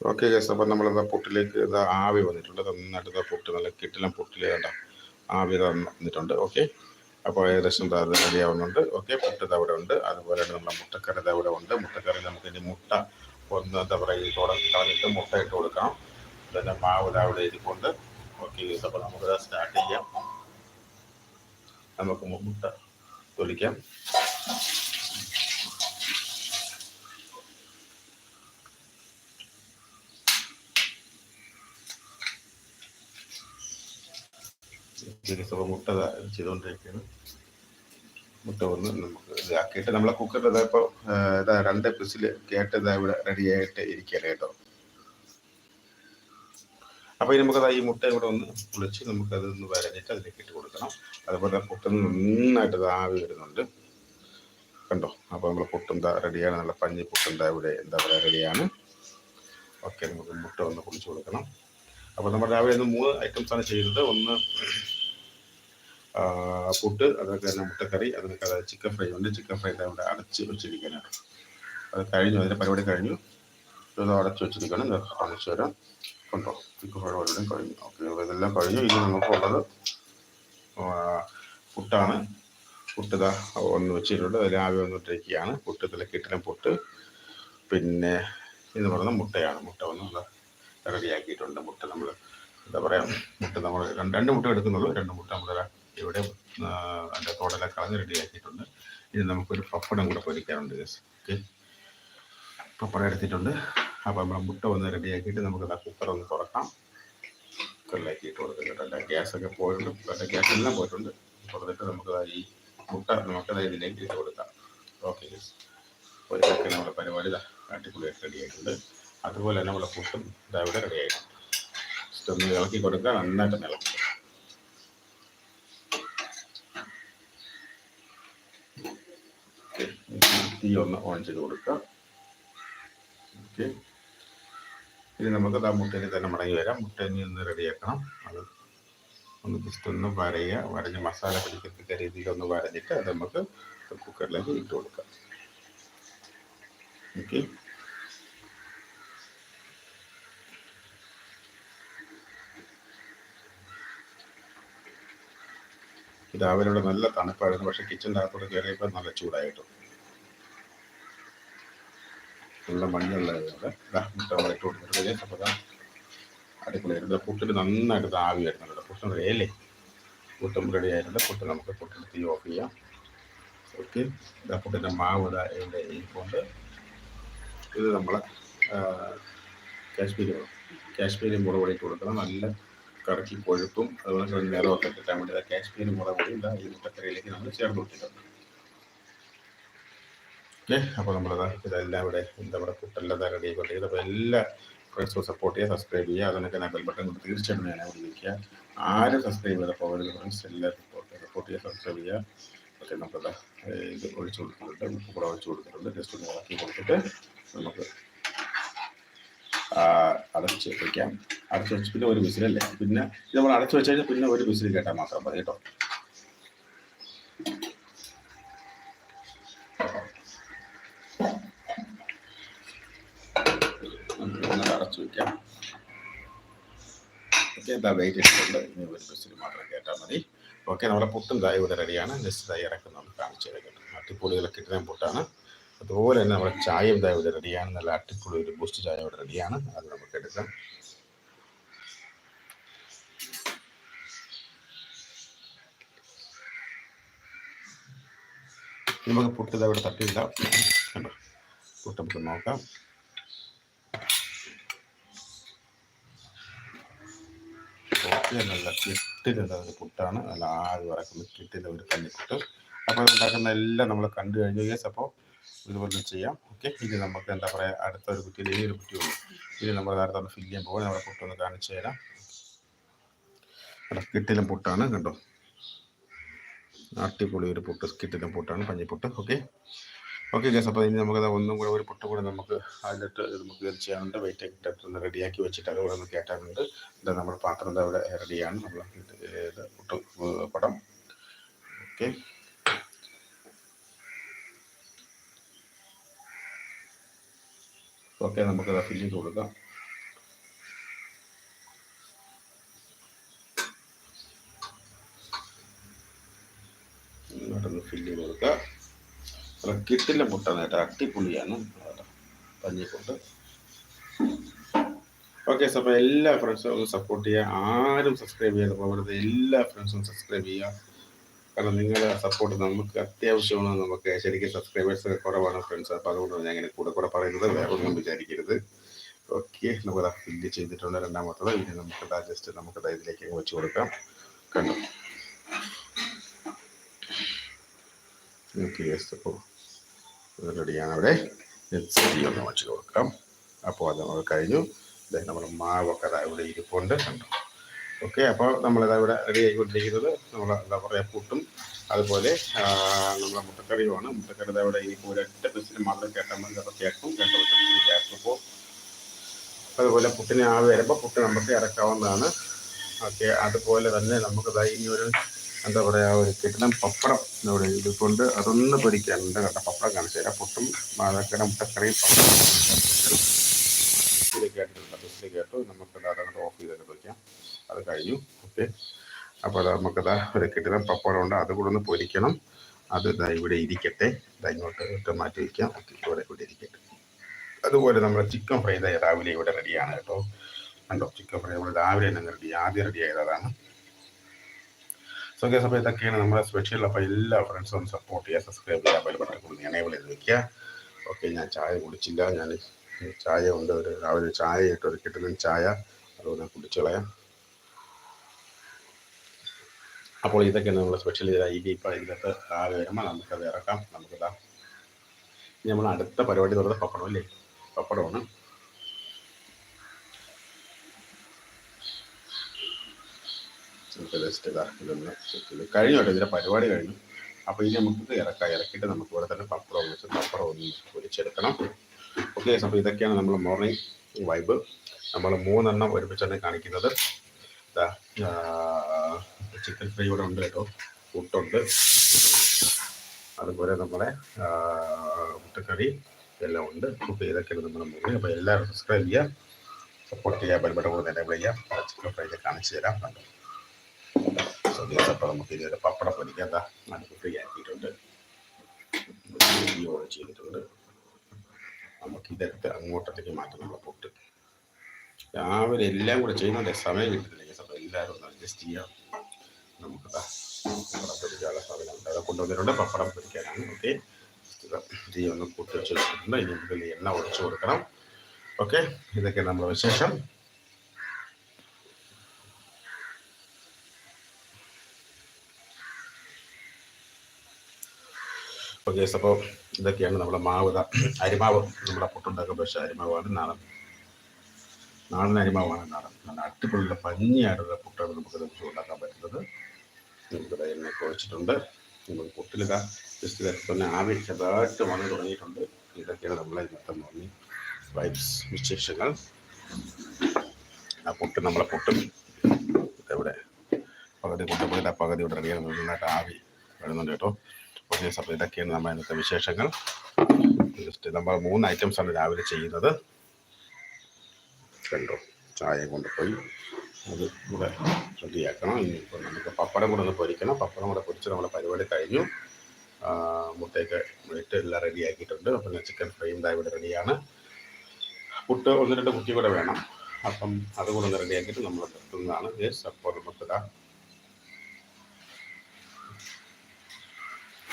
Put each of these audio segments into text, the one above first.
Okay guess അപ്പം നമ്മളിതാ പൊട്ടിലേക്ക് ഇതാ ആവി വന്നിട്ടുണ്ട്. നന്നായിട്ട് ഇതാ പൊട്ട് നല്ല കിട്ടിലും പൊട്ടിൽ കണ്ട ആവി തന്നിട്ടുണ്ട് ഓക്കെ അപ്പോൾ ഏകദേശം അത് റെഡിയാവുന്നുണ്ട് ഓക്കെ പൊട്ട് അവിടെ ഉണ്ട്. അതുപോലെ തന്നെ നമ്മുടെ മുട്ടക്കറി ഇവിടെ ഉണ്ട്. മുട്ടക്കറി നമുക്ക് ഇനി മുട്ട ഒന്ന് എന്താ പറയുക ഇതോടെ കളഞ്ഞിട്ട് മുട്ട ഇട്ട് കൊടുക്കാം പിന്നെ മാവ് ഇതാ ഇരിക്കൊണ്ട് ഓക്കെ ഗസ് അപ്പോൾ നമുക്കിത് സ്റ്റാർട്ട് ചെയ്യാം. നമുക്ക് മുട്ട തൊലിക്കാം. അപ്പോൾ മുട്ട ചെയ്തുകൊണ്ടിരിക്കുകയാണ് മുട്ട ഒന്ന് നമുക്ക് ഇതാക്കിയിട്ട് നമ്മളെ കുക്കറിൽ ഇതാ ഇപ്പോൾ ഇതാ രണ്ട് പിസിൽ കേട്ട് ഇതാ ഇവിടെ റെഡി ആയിട്ട് ഇരിക്കുകയാണ് കേട്ടോ. അപ്പോൾ ഇനി നമുക്കത് ഈ മുട്ട ഇവിടെ ഒന്ന് പൊളിച്ച് നമുക്കത് ഒന്ന് വരഞ്ഞിട്ട് അതിലേക്ക് ഇട്ട് കൊടുക്കണം. അതുപോലെ പൊട്ടുന്ന നന്നായിട്ട് ആവി വരുന്നുണ്ട്. കണ്ടോ? അപ്പോൾ നമ്മൾ പൊട്ടും എന്താ റെഡിയാണ് നല്ല പഞ്ഞി പൊട്ടും ഇവിടെ എന്താ പറയുക റെഡിയാണ് ഓക്കെ നമുക്ക് മുട്ട ഒന്ന് പൊളിച്ച് കൊടുക്കണം. അപ്പോൾ നമ്മൾ രാവിലെ ഇന്ന് മൂന്ന് ഐറ്റംസ് ആണ് ചെയ്യുന്നത് ഒന്ന് പുട്ട് അതൊക്കെ തന്നെ മുട്ടക്കറി അതിനൊക്കെ ചിക്കൻ ഫ്രൈ ഉണ്ട്. ചിക്കൻ ഫ്രൈ അവിടെ അടച്ച് വെച്ചിരിക്കാനാണ് അത് കഴിഞ്ഞു അതിന്റെ പരിപാടി കഴിഞ്ഞു. ഇത് അടച്ച് വെച്ചിരിക്കണം അടച്ചു വരാം കണ്ടോ? ചിക്കൻ പരിപാടിയും കഴിഞ്ഞു. ഓക്കെ ഇതെല്ലാം കഴിഞ്ഞു. ഇനി നമുക്കുള്ളത് പുട്ടാണ്. പുട്ട് ഇതാ ഒന്ന് വെച്ചിട്ടുണ്ട്. അതിൽ ആവി വന്നിട്ടിരിക്കുകയാണ് പുട്ട് ഇതിൽ കിട്ടിലും പുട്ട്. പിന്നെ എന്ന് പറയുന്നത് മുട്ടയാണ്. മുട്ട ഒന്ന് റെഡിയാക്കിയിട്ടുണ്ട്. മുട്ട നമ്മൾ എന്താ പറയുക മുട്ട നമ്മൾ രണ്ട് മുട്ട എടുക്കുന്നുള്ളൂ. രണ്ട് മുട്ട നമ്മൾ ഇവിടെ എന്റെ തോടെല്ലാം കളഞ്ഞ് റെഡിയാക്കിയിട്ടുണ്ട് ഇനി നമുക്കൊരു പപ്പടം കൂടെ പൊരിക്കാനുണ്ട് ഗസ് ഓക്കെ പപ്പടം എടുത്തിട്ടുണ്ട്. അപ്പോൾ നമ്മൾ മുട്ട ഒന്ന് റെഡിയാക്കിയിട്ട് നമുക്ക് ആ കുക്കർ ഒന്ന് തുറക്കാം. കുക്കറിലേക്ക് ഇട്ട് കൊടുക്കുന്നുണ്ട് ഗ്യാസൊക്കെ പോയിട്ടുണ്ട്. അതിന്റെ ഗ്യാസ് എല്ലാം പോയിട്ടുണ്ട്. തുറന്നിട്ട് നമുക്ക് ഈ മുട്ട നമുക്ക് ഇതിലേക്ക് ഇട്ട് കൊടുക്കാം. ഓക്കെ ഒരു കണക്കിന് നമ്മുടെ പരിപാടി അടിപൊളിയായിട്ട് റെഡിയായിട്ടുണ്ട് അതുപോലെ തന്നെ നമ്മുടെ പുട്ടും ഇതാ ഇവിടെ റെഡി ആയിട്ടുണ്ട്. ജസ്റ്റ് ഇളക്കി കൊടുക്കുക നന്നായിട്ട് ഒന്ന് ഇളക്കി ഓക്കെ തീ ഒന്ന് ഓൺ ചെയ്ത് കൊടുക്കുക. ഓക്കെ. ഇനി നമുക്ക് ആ മുട്ടയിൽ തന്നെ മടങ്ങി വരാം. മുട്ട ഇനി ഒന്ന് റെഡിയാക്കണം. അത് ഒന്ന് ജസ്റ്റ് ഒന്ന് വരയുക. വരഞ്ഞ് മസാല പിടിക്കത്തക്ക രീതിയിൽ ഒന്ന് വരഞ്ഞിട്ട് അത് നമുക്ക് കുക്കറിലേക്ക് ഇട്ട് കൊടുക്കാം. ഓക്കെ. രാവിലെ ഇവിടെ നല്ല തണുപ്പായിരുന്നു. പക്ഷെ കിച്ചന്റെ അകത്തോട്ട് കയറിയപ്പോൾ നല്ല ചൂടായിട്ടു നല്ല മഞ്ഞുള്ളതുകൊണ്ട് വളയിട്ട് കൊടുത്തിട്ട് അടിപൊളിയായിരുന്നു പുട്ടിന് നന്നായിട്ട് ഇത് ആവി വരുന്നുണ്ട്. പുട്ടും റെഡിയല്ലേ പുട്ടും റെഡി ആയിട്ടുണ്ട്. പുട്ട് നമുക്ക് പുട്ടിന് തീ ഓഫ് ചെയ്യാം. ഓക്കെ. ഇതാ പുട്ടിന്റെ മാവ് ഇതാ ഇതിന്റെ ഇരിപ്പുണ്ട്. ഇത് നമ്മൾ കാശ്മീരി കാശ്മീരി മുളക് പൊടി ഇട്ട് കൊടുക്കണം. നല്ല കറക്കി കൊഴുപ്പും അതുപോലെ നിറമൊക്കെ കിട്ടാൻ വേണ്ടി കാശ്മീരി മുളക് പൊടി ഇതാ ഈ മുട്ടക്കറിയിലേക്ക് നമ്മൾ ചേർത്ത് കൊടുത്തിട്ടുണ്ട്. ഓക്കെ അപ്പോൾ നമ്മളതാ ഇതെല്ലാം ഇവിടെ നമ്മുടെ പുട്ടെല്ലാം ഇതാ റെഡി ആയിക്കൊണ്ടിരിക്കുന്നത് അപ്പോൾ എല്ലാ ഫ്രണ്ട്സും സപ്പോർട്ട് ചെയ്യുക സബ്സ്ക്രൈബ് ചെയ്യുക അതിനൊക്കെ ഞാൻ ബെൽ ബട്ടൺ കൊടുത്ത് തീർച്ചയായിട്ടും ഞാൻ അവിടെ വിളിക്കുക ആരും സബ്സ്ക്രൈബ് ചെയ്ത പോകരുത് ഫ്രണ്ട്സ് എല്ലാവരും സപ്പോർട്ട് ചെയ്യുക സബ്സ്ക്രൈബ് ചെയ്യുക ഓക്കെ നമുക്കത് ഇത് ഒഴിച്ചു കൊടുക്കുന്നുണ്ട്. ഉപ്പ് കൂടെ ഒഴിച്ചു കൊടുത്തിട്ടുണ്ട് ജസ്റ്റ് ഒന്ന് ഇളക്കി കൊടുത്തിട്ട് നമുക്ക് അടച്ചു വെക്കാം. അടച്ചു വെച്ച് പിന്നെ ഒരു വിസിലല്ലേ? പിന്നെ ഇത് നമ്മൾ അടച്ചു വെച്ച് കഴിഞ്ഞാൽ പിന്നെ ഒരു വിസിൽ കേട്ടാൽ മാത്രം മതി കേട്ടോ നമുക്ക് ഒന്ന് അടച്ച് വെക്കാം ഓക്കെ നമ്മുടെ പുട്ടും ദായ ഇവിടെ റെഡിയാണ് ജസ്റ്റ് ദായി ഇറക്കും നമുക്ക് കാണിച്ചു തരാം അട്ടിപ്പൊളികളൊക്കെ ഇട്ടുന്ന പുട്ടാണ്. അതുപോലെ തന്നെ നമ്മുടെ ചായയും ദാ ഇവിടെ റെഡിയാണ് നല്ല അട്ടിപ്പൊളി ഒരു ബൂസ്റ്റ് ചായ ഇവിടെ റെഡിയാണ് അത് നമുക്ക് എടുക്കാം. നമുക്ക് പുട്ട് ഇവിടെ തട്ടിയില്ല പുട്ട് നമുക്ക് നോക്കാം ഓക്കെ നല്ല കിട്ടിലുള്ള ഒരു പുട്ടാണ്. നല്ല ആഴ് വറക്കുന്ന കിട്ടിയുള്ള ഒരു കഞ്ഞിപ്പുട്ട് അപ്പോൾ ഉണ്ടാക്കുന്ന എല്ലാം നമ്മൾ കണ്ടു കഴിഞ്ഞു. യെസ് അപ്പോൾ ഇതുപോലെ ചെയ്യാം. ഓക്കെ ഇനി നമുക്ക് എന്താ പറയുക അടുത്ത ഒരു കുറ്റിയിൽ ഈ ഒരു കുറ്റി ഉള്ളൂ ഇനി നമ്മൾ നേരത്തെ ഒന്ന് ഫില്ല് ചെയ്യാൻ പോകും നമ്മുടെ പുട്ടൊന്ന് കാണിച്ചു തരാം. കിട്ടിലും പുട്ടാണ് കണ്ടോ? അടിപൊളി ഒരു പുട്ട് കിട്ടിലും പുട്ടാണ് പഞ്ഞിപ്പുട്ട് ഓക്കെ ഓക്കെ ഗസ് അപ്പോൾ ഇനി നമുക്കത് ഒന്നും കൂടെ ഒരു പൊട്ടും കൂടെ നമുക്ക് അതിലിട്ട് നമുക്ക് ഇത് ചെയ്യാനുണ്ട്. വെയിറ്റ് ഇട്ടിട്ട് ഒന്ന് റെഡിയാക്കി വെച്ചിട്ട് അതുകൂടെ ഒന്ന് കേട്ടാറുണ്ട് എന്താ നമ്മുടെ പാത്രം അവിടെ റെഡിയാണ് നമ്മൾ ഇത് പൊട്ട് പടം. ഓക്കെ ഓക്കെ നമുക്കത് ഫില്ല് ചെയ്ത് കൊടുക്കാം. ഇങ്ങോട്ടൊന്ന് ഫില്ല് ചെയ്ത് കൊടുക്കാം. കിട്ടില്ല മുട്ട നേട്ടം അട്ടിപ്പൊളിയാണ് പഞ്ഞിക്കൊണ്ട് ഓക്കെ അപ്പോൾ എല്ലാ ഫ്രണ്ട്സും ഒന്ന് സപ്പോർട്ട് ചെയ്യുക. ആരും സബ്സ്ക്രൈബ് ചെയ്യാതെ പോകരുത് എല്ലാ ഫ്രണ്ട്സും സബ്സ്ക്രൈബ് ചെയ്യുക. കാരണം നിങ്ങളുടെ സപ്പോർട്ട് നമുക്ക് അത്യാവശ്യമാണ്. നമുക്ക് ശരിക്കും സബ്സ്ക്രൈബേഴ്സ് കുറവാണ് ഫ്രണ്ട്സ് അപ്പോൾ അതുകൊണ്ടാണ് ഞാൻ ഇങ്ങനെ കൂടെ കൂടെ പറയുന്നത്. വേറെ ഒന്നും വിചാരിക്കരുത്. ഓക്കെ നമുക്ക് ഫില്ല് ചെയ്തിട്ടുണ്ട് രണ്ടാമത്തത്. ഇനി നമുക്ക് ജസ്റ്റ് നമുക്ക് ഇതിലേക്ക് വെച്ച് കൊടുക്കാം. കണ്ടു? ഓക്കെ അപ്പോൾ റെഡിയാണ്. അവിടെ നെറ്റ് ഒന്ന് വെച്ച് കൊടുക്കാം. അപ്പോൾ അത് നമ്മൾ കഴിഞ്ഞു. നമ്മുടെ മാവൊക്കെ അതാ ഇവിടെ ഇരിപ്പുണ്ട്. കണ്ടു? ഓക്കെ അപ്പോൾ നമ്മളിതാ ഇവിടെ റെഡി ആയിക്കൊണ്ടിരിക്കുന്നത്. നമ്മൾ എന്താ പറയുക പുട്ടും അതുപോലെ നമ്മുടെ മുട്ടക്കറിയുമാണ്. മുട്ടക്കറി ഇവിടെ ഇനിയിപ്പോൾ ഒരൊറ്റ ബസ്സിന് മാത്രം കേട്ടാൽ മതി കേൾക്കും കേട്ടപ്പോൾ കേൾക്കുമ്പോൾ അതുപോലെ പുട്ടിന് ആവി വരുമ്പോൾ പുട്ട് നമുക്ക് ഇറക്കാവുന്നതാണ്. ഓക്കെ അതുപോലെ തന്നെ നമുക്ക് ഇനി ഒരു എന്താ പറയുക ഒരു കിട്ടണം പപ്പടം ഇവിടെ ഇതുകൊണ്ട് അതൊന്ന് പൊരിക്കാനുണ്ട് കേട്ടോ പപ്പടം കാണിച്ചു തരാം. പുട്ടും മാതാക്കട മുട്ടക്കറിയും പപ്പടം. നമുക്ക് ഓഫ് ചെയ്തിട്ട് വയ്ക്കാം അത് കഴിഞ്ഞു. ഓക്കെ അപ്പോൾ അത് നമുക്കതാ ഒരു കിട്ടണം പപ്പടം ഉണ്ട്. അത് കൂടെ ഒന്ന് പൊരിക്കണം. അത് ഇതാ ഇവിടെ ഇരിക്കട്ടെ. ഇതാ ഇങ്ങോട്ട് ഇട്ട് മാറ്റി വയ്ക്കാം ഇവിടെ ഇവിടെ ഇരിക്കട്ടെ. അതുപോലെ നമ്മുടെ ചിക്കൻ ഫ്രൈ രാവിലെ ഇവിടെ റെഡിയാണ് കേട്ടോ. കണ്ടോ? ചിക്കൻ ഫ്രൈ നമ്മൾ രാവിലെ തന്നെ റെഡി ആദ്യം റെഡി ആയതാണ്. സോ ഗേസ് അപ്പോൾ ഇതൊക്കെയാണ് നമ്മുടെ സ്പെഷ്യൽ അപ്പോൾ എല്ലാ ഫ്രണ്ട്സും സപ്പോർട്ട് ചെയ്യുക സബ്സ്ക്രൈബ് ചെയ്യുക ബെൽ ബട്ടൺ കൂടി എനേബിൾ ചെയ്ത് വെക്കുക. ഓക്കെ ഞാൻ ചായ കുടിച്ചില്ല. ഞാൻ ചായ ഉണ്ട് ഒരു രാവിലെ ചായ ഇട്ട് ഒരു കിട്ടുന്ന ചായ. അതുകൊണ്ട് കുടിച്ചു കളയാം. അപ്പോൾ ഇതൊക്കെയാണ് നമ്മൾ സ്പെഷ്യൽ ചെയ്ത ഈ ഇപ്പം ഇതിനകത്ത് ആകെ വരുമ്പോൾ നമുക്കത് ഇറക്കാം. നമുക്കിതാ നമ്മൾ അടുത്ത പരിപാടി തുടർന്ന് പപ്പടം അല്ലേ? പപ്പടമാണ്. ഇതാ ഇതൊന്ന് കഴിഞ്ഞു കേട്ടോ പരിപാടി കഴിഞ്ഞു. അപ്പോൾ ഇനി നമുക്ക് ഇറക്കാം. ഇറക്കിയിട്ട് നമുക്ക് ഇവിടെ തന്നെ പപ്പടം വെച്ച് പപ്പടം ഒന്ന് പൊരിച്ചെടുക്കണം ഓക്കെ അപ്പോൾ ഇതൊക്കെയാണ് നമ്മൾ മോർണിംഗ് വൈബ് നമ്മൾ മൂന്നെണ്ണം ഒരുമിച്ചാണ് കാണിക്കുന്നത്. ചിക്കൻ ഫ്രൈ ഇവിടെ ഉണ്ട് കേട്ടോ. പുട്ടുണ്ട്. അതുപോലെ നമ്മുടെ മുട്ടക്കറി എല്ലാം ഉണ്ട്. അപ്പോൾ ഇതൊക്കെയാണ് നമ്മുടെ മൂന്ന് അപ്പോൾ എല്ലാവരും സബ്സ്ക്രൈബ് ചെയ്യുക. സപ്പോർട്ട് ചെയ്യുക. പരിപാടി കൂടെ തന്നെ ചെയ്യുക. ചിക്കൻ ഫ്രൈ കാണിച്ചു തരാം. കണ്ടു സദ്യസ് അപ്പോൾ നമുക്ക് ഇതുവരെ പപ്പടം പൊരിക്കാം എന്താ അടുപ്പ് ഫ്രീ ചെയ്തിട്ടുണ്ട്. നമുക്ക് ഇതെടുത്ത് അങ്ങോട്ടത്തേക്ക് മാറ്റം നമ്മൾ പൊട്ട്. രാവിലെ എല്ലാം കൂടെ ചെയ്യുന്നുണ്ട് സമയം കിട്ടുന്നില്ല അപ്പോൾ എല്ലാവരും ഒന്ന് അഡ്ജസ്റ്റ് ചെയ്യാം. നമുക്ക് പപ്പടം പൊരിക്കാനുള്ള സാധനം അവിടെ കൊണ്ടുവന്നിട്ടുണ്ട്. പപ്പടം പൊരിക്കാനാണ് ഓക്കെ. തീ ഒന്ന് കൂട്ടി വെച്ചിട്ടുണ്ട്. ഇനി നമുക്ക് എണ്ണ ഒഴിച്ചു കൊടുക്കണം. ഓക്കെ. ഇതൊക്കെ നമ്മുടെ വിശേഷം. ഓക്കെ അപ്പോൾ ഇതൊക്കെയാണ് നമ്മുടെ മാവ് അരിമാവ് നമ്മുടെ പുട്ടുണ്ടാക്കുന്ന പക്ഷേ അരിമാവാണ് നാടൻ. നാടൻ അരിമാവാണ് നാടൻ. നല്ല അടിപൊളിയുള്ള പഞ്ഞിയായിട്ടുള്ള പുട്ടാണ് നമുക്ക് നമുക്ക് ഉണ്ടാക്കാൻ പറ്റുന്നത്. നമുക്കിത് എണ്ണ കുഴച്ചിട്ടുണ്ട്. നമുക്ക് പുട്ടിലിതാ ജസ്റ്റ് തന്നെ ആവി ചെറുതായിട്ട് വന്നു തുടങ്ങിയിട്ടുണ്ട്. ഇതൊക്കെയാണ് നമ്മളെ ഇന്നത്തെ മോർണിംഗ് വൈബ്സ് വിശേഷങ്ങൾ. ആ പുട്ട് നമ്മളെ പുട്ടും ഇവിടെ പകുതി കൊണ്ടുപോയിട്ട് ആ പകുതി ഇവിടെ റെഡിയാണ് നന്നായിട്ട് ആവി വരുന്നുണ്ട് കേട്ടോ. ഓക്കെ അപ്പോൾ ഇതൊക്കെയാണ് നമ്മൾ ഇന്നത്തെ വിശേഷങ്ങൾ. ജസ്റ്റ് നമ്മൾ മൂന്ന് ഐറ്റംസ് ആണ് രാവിലെ ചെയ്യുന്നത്. കണ്ടോ? ചായ കൊണ്ടുപോയി. അത് കൂടെ റെഡിയാക്കണം. ഇനിയിപ്പോൾ നമുക്ക് പപ്പടം കൂടെ ഒന്ന് പൊരിക്കണം. പപ്പടം കൂടെ പൊരിച്ച് നമ്മുടെ പരിപാടി കഴിഞ്ഞു. മുട്ടയൊക്കെ ഇട്ട് എല്ലാം റെഡിയാക്കിയിട്ടുണ്ട് അപ്പം ചിക്കൻ ഫ്രൈയും ഇതാ ഇവിടെ റെഡിയാണ് പുട്ട് ഒന്ന് രണ്ട് കുറ്റി കൂടെ വേണം. അപ്പം അതുകൂടെ ഒന്ന് റെഡിയാക്കിയിട്ട് നമ്മൾ നിർത്തുന്നതാണ് അപ്പോൾ നമുക്കിതാ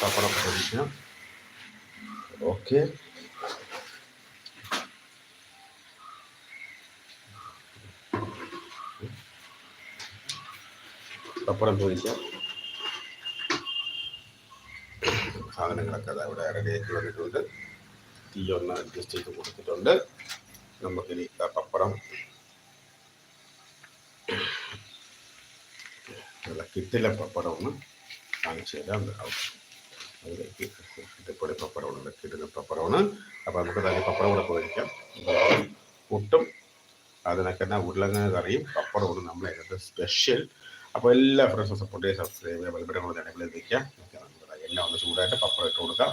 പപ്പടം പൊരിക്കാം ഓക്കെ പപ്പടം പൊരിക്കാം സാധനങ്ങളൊക്കെ അത് അവിടെ റെഡിയാക്കി വന്നിട്ടുണ്ട് തീ ഒന്ന് അഡ്ജസ്റ്റ് ചെയ്ത് കൊടുത്തിട്ടുണ്ട്. നമുക്കിനി പപ്പടം കിട്ടില്ല പപ്പടം ഒന്ന്. കാണിച്ചു തരാം. അതിലേക്ക് ഇട്ടപ്പൊടി പപ്പടമാണ് കിട്ടുന്ന പപ്പടമാണ് അപ്പോൾ നമുക്ക് തന്നെ പപ്പടം കൂടെ പോയിരിക്കാം പുട്ടും അതിനൊക്കെ തന്നെ ഉരുളങ്ങ കറിയും നമ്മൾ അതിനകത്ത് സ്പെഷ്യൽ അപ്പോൾ എല്ലാ ഫ്രണ്ട്സും സപ്പോർട്ട് ചെയ്യുക സബ്സ്ക്രൈബ് ചെയ്യുക വെൽബരം കൂടെ എത്തിക്കാം എല്ലാം ഒന്ന് ചൂടായിട്ട് പപ്പടം ഇട്ട് കൊടുക്കാം.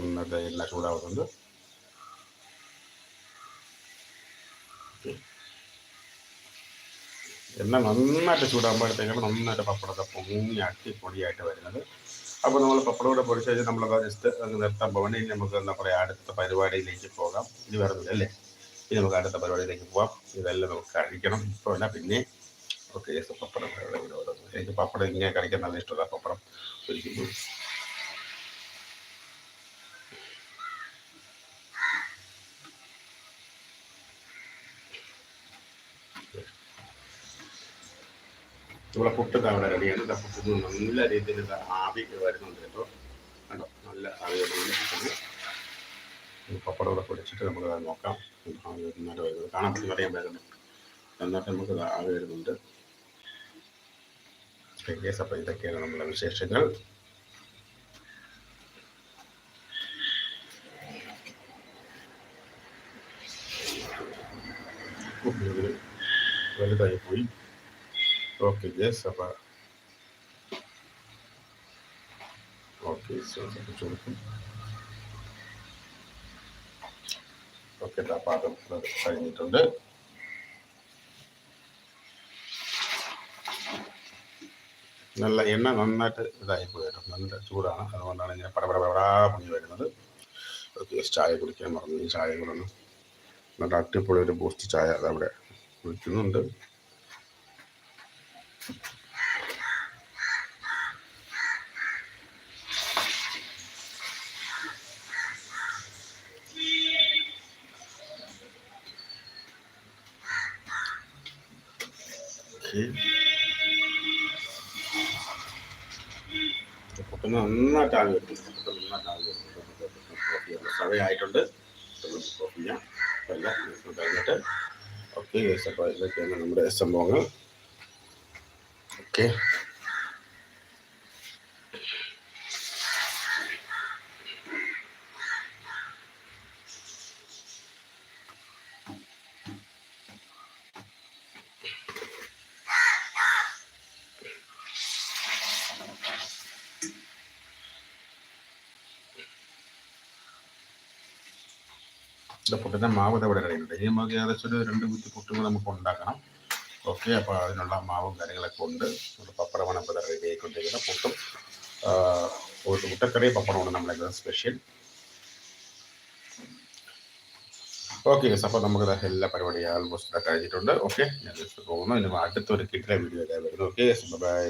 ഇന്നത്തെ എല്ലാം ചൂടാവുന്നുണ്ട്. എണ്ണ നന്നായിട്ട് ചൂടാകുമ്പോഴത്തേക്കാണ് നന്നായിട്ട് പപ്പടമൊക്കെ പൊങ്ങി അടിപൊളിയായിട്ട് വരുന്നത്. അപ്പോൾ നമ്മൾ പപ്പടം കൂടെ പൊടിച്ച് കഴിഞ്ഞാൽ നമ്മളത് ജസ്റ്റ് അങ്ങ് നിർത്താൻ പോകണം. ഇനി നമുക്ക് എന്താ പറയുക അടുത്ത പരിപാടിയിലേക്ക് പോകാം. ഇനി വരുന്നില്ല അല്ലേ? ഇനി നമുക്ക് അടുത്ത പരിപാടിയിലേക്ക് പോകാം ഇതെല്ലാം നമുക്ക് കഴിക്കണം. ഇപ്പോൾ അല്ല പിന്നെ ഓക്കെ പപ്പടം. എനിക്ക് പപ്പടം ഇങ്ങനെ കഴിക്കാൻ നല്ല ഇഷ്ടമാണ് പപ്പടം. ഒരിക്കലും. നമ്മളെ പുട്ടൊക്കെ അവിടെ റെഡിയാണ് ആ പുട്ട് നല്ല രീതിയിൽ ആവി വരുന്നുണ്ട് കേട്ടോ. കണ്ടോ? നല്ല ആവി വരുന്നുണ്ട്. പപ്പടം കൂടെ പൊടിച്ചിട്ട് നമുക്ക് അത് നോക്കാം. ആവി വരുന്നതായിട്ട് വരുന്നത് കാണാൻ പറ്റുന്ന അറിയാൻ പറ്റുന്നു എന്നിട്ട് നമുക്ക് ആവി വരുന്നുണ്ട്. അപ്പോൾ ഇതൊക്കെയാണ് നമ്മളെ വിശേഷങ്ങൾ. വലുതായി പോയി. ഓക്കെ യെസ് അപ്പോൾ ഓക്കെ കൊടുക്കും ഓക്കെ പാകം കഴിഞ്ഞിട്ടുണ്ട്. നല്ല എണ്ണ നന്നായിട്ട് ഇതായി പോയി കേട്ടോ നല്ല ചൂടാണ്. അതുകൊണ്ടാണ് ഞാൻ പടപട പടപടാ പൊങ്ങി വരുന്നത്. ചായ കുടിക്കാൻ മറന്നു ഈ ചായ കൂടെ നല്ല അടിപൊളി ഒരു ബൂസ്റ്റ് ചായ അതവിടെ കുടിക്കുന്നുണ്ട്. ഓക്കെ. പൊട്ടുന്ന നന്നായിട്ട് ആവി വരുന്നു പൊട്ടുന്ന നന്നായിട്ട് ആവി വരുന്നു കോഫി സമയമായിട്ടുണ്ട് കോഫി ചെയ്യാം എല്ലാം കഴിഞ്ഞിട്ട് ഓക്കെ നമ്മുടെ സംഭവങ്ങൾ. ഓക്കെ ഇത് പുട്ടിന്റെ മാവ് ഇതവിടെ കഴിയുന്നുണ്ട് ഇനി നമുക്ക് ഏകദേശം ഒരു രണ്ട് കുറ്റി പുട്ടും കൂടെ നമുക്ക് ഉണ്ടാക്കണം. ഓക്കെ അപ്പോൾ അതിനുള്ള മാവും കാര്യങ്ങളൊക്കെ ഉണ്ട്. നമ്മുടെ പപ്പടമാണ് ഇപ്പോൾ റെഡി ആയിക്കൊണ്ടിരിക്കുന്നത് പുട്ടും മുട്ടക്കറി പപ്പടമാണ് നമ്മളെ സ്പെഷ്യൽ. ഓക്കെ യെസ് അപ്പോൾ നമുക്ക് എല്ലാ പരിപാടിയും ആൾമോസ്റ്റ് കഴിഞ്ഞിട്ടുണ്ട് ഓക്കെ ഞാൻ പോകുന്നു. ഇനി അടുത്തൊരു കിട്ടിയ വീഡിയോ വരുന്നു. Okay bye